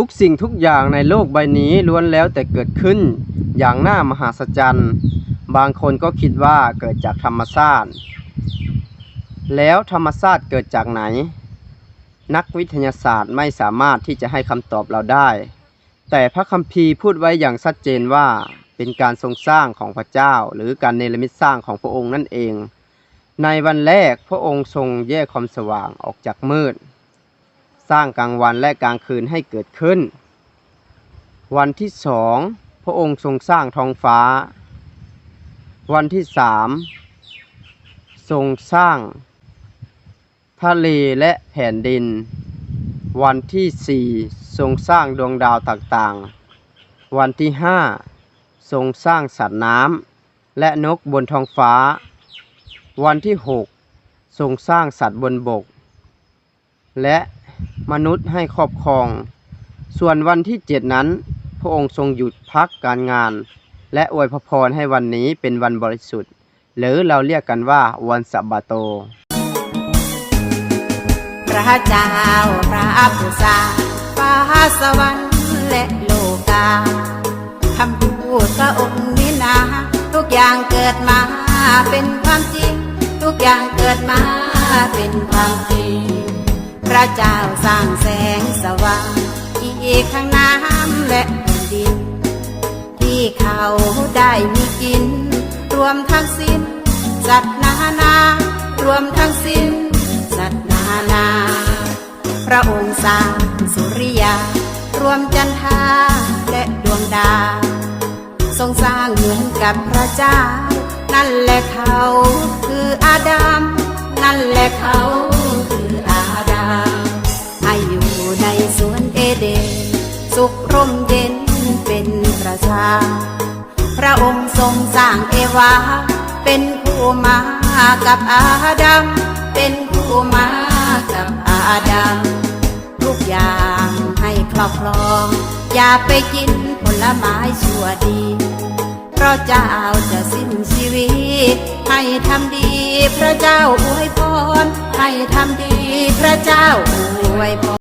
ทุกสิ่งทุกอย่างในโลกใบนี้ล้วนแล้วแต่เกิดขึ้น อย่างน่ามหัศจรรย์ บางคนก็คิดว่าเกิดจากธรรมชาติ แล้วธรรมชาติเกิดจากไหน นักวิทยาศาสตร์ไม่สามารถที่จะให้คำตอบเราได้ แต่พระคัมภีร์พูดไว้อย่างชัดเจนว่าเป็นการทรงสร้างของพระเจ้า หรือการเนรมิตสร้างของพระองค์นั่นเอง ในวันแรกพระองค์ทรงแยกความสว่างออกจากมืด สร้างกลางวันและกลางคืนให้เกิดขึ้น วันที่สองพระองค์ทรงสร้างท้องฟ้า วันที่สามทรงสร้าง ทะเลและแผ่นดิน วันที่สี่ทรงสร้างดวงดาวต่างๆ วันที่ห้าทรงสร้างสัตว์น้ำและนกบนท้องฟ้า วันที่หกทรงสร้างสัตว์บนบก และ มนุษย์ให้ครอบครอง ส่วนวันที่เจ็ดนั้น พระองค์ทรงหยุดพักการงาน และอวยพระพรให้วันนี้เป็นวันบริสุทธิ์ หรือเราเรียกกันว่าวันสับบาโต พระเจ้าพระผู้สร้างฟ้าสวรรค์และโลกาคำพูดพระองค์นี้นาทุกอย่างเกิดมาเป็นความจริง ทุกอย่างเกิดมาเป็นความจริง พระเจ้าสร้างแสงสว่างอีกข้างน้ำและแผ่นดิน ที่เขาได้มีกิน รวมทั้งสิ้น สัตว์นานารวมทั้งสิ้น สัตว์นานา พระองค์สร้างสุริยารวมจันทราและดวงดาวทรงสร้างเหมือนกับพระเจ้า นั่นแหละเขาคืออาดัมนั่นแหละเขา สุขร่มเย็นเป็นประชา พระองค์ทรงสร้างเอวา เป็นผู้มากับอาดัม เป็นผู้มากับอาดัม ทุกอย่างให้ครอบครอง อย่าไปกินผลไม้ชั่วดี เพราะเจ้าจะสิ้นชีวิต ให้ทำดีพระเจ้าอวยพร ให้ทำดีพระเจ้าอวยพร